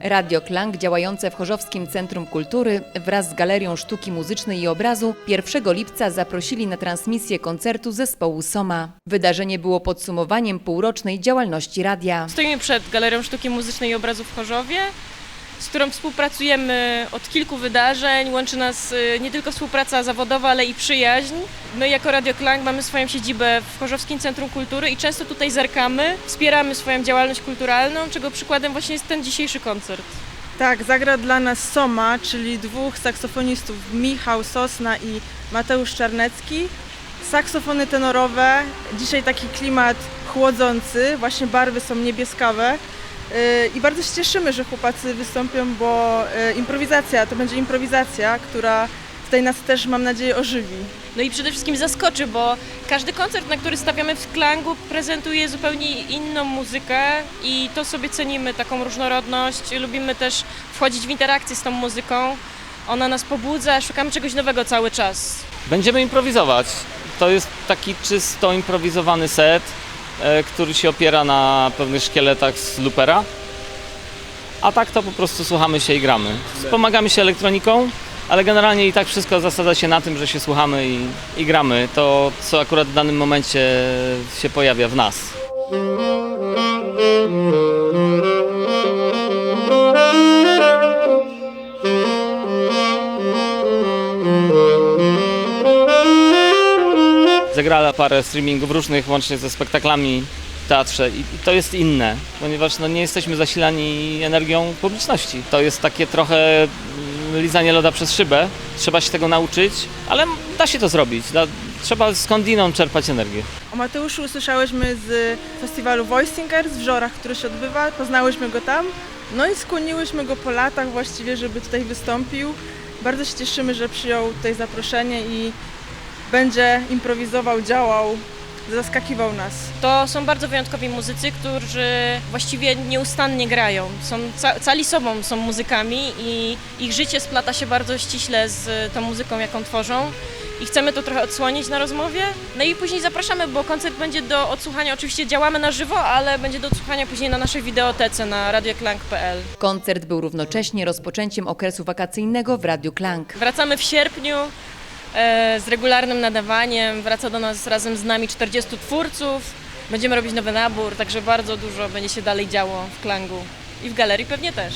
Radio Klang działające w Chorzowskim Centrum Kultury wraz z Galerią Sztuki Muzycznej i Obrazu 1 lipca zaprosili na transmisję koncertu zespołu Soma. Wydarzenie było podsumowaniem półrocznej działalności radia. Stoimy przed Galerią Sztuki Muzycznej i Obrazu w Chorzowie, z którą współpracujemy od kilku wydarzeń. Łączy nas y, nie tylko współpraca zawodowa, ale i przyjaźń. My jako Radio Klang mamy swoją siedzibę w Chorzowskim Centrum Kultury i często tutaj zerkamy, wspieramy swoją działalność kulturalną, czego przykładem właśnie jest ten dzisiejszy koncert. Tak, zagra dla nas Soma, czyli dwóch saksofonistów, Michał Sosna i Mateusz Czarnecki. Saksofony tenorowe, dzisiaj taki klimat chłodzący, właśnie barwy są niebieskawe. Yy, I bardzo się cieszymy, że chłopacy wystąpią, bo yy, improwizacja, to będzie improwizacja, która tutaj nas też, mam nadzieję, ożywi. No i przede wszystkim zaskoczy, bo każdy koncert, na który stawiamy w Klangu, prezentuje zupełnie inną muzykę i to sobie cenimy, taką różnorodność. Lubimy też wchodzić w interakcję z tą muzyką. Ona nas pobudza, szukamy czegoś nowego cały czas. Będziemy improwizować. To jest taki czysto improwizowany set, który się opiera na pewnych szkieletach z loopera. A tak to po prostu słuchamy się i gramy. Wspomagamy się elektroniką, ale generalnie i tak wszystko zasadza się na tym, że się słuchamy i, i gramy. To, co akurat w danym momencie się pojawia w nas. Zagrała parę streamingów różnych, łącznie ze spektaklami w teatrze i, to jest inne, ponieważ no, nie jesteśmy zasilani energią publiczności. To jest takie trochę mm, lizanie loda przez szybę, trzeba się tego nauczyć, ale da się to zrobić. Trzeba skądinąd czerpać energię. O Mateuszu usłyszałyśmy z festiwalu Voice Singers w Żorach, który się odbywa, poznałyśmy go tam, no i skłoniłyśmy go po latach właściwie, żeby tutaj wystąpił. Bardzo się cieszymy, że przyjął tutaj zaproszenie i będzie improwizował, działał, zaskakiwał nas. To są bardzo wyjątkowi muzycy, którzy właściwie nieustannie grają. Są ca- cali sobą są muzykami i ich życie splata się bardzo ściśle z tą muzyką, jaką tworzą. I chcemy to trochę odsłonić na rozmowie. No i później zapraszamy, bo koncert będzie do odsłuchania. Oczywiście działamy na żywo, ale będzie do odsłuchania później na naszej wideotece na radioklang.pl. Koncert był równocześnie rozpoczęciem okresu wakacyjnego w Radiu Klang. Wracamy w sierpniu z regularnym nadawaniem. Wraca do nas razem z nami 40 twórców. Będziemy robić nowy nabór, także bardzo dużo będzie się dalej działo w Klangu. I w galerii pewnie też.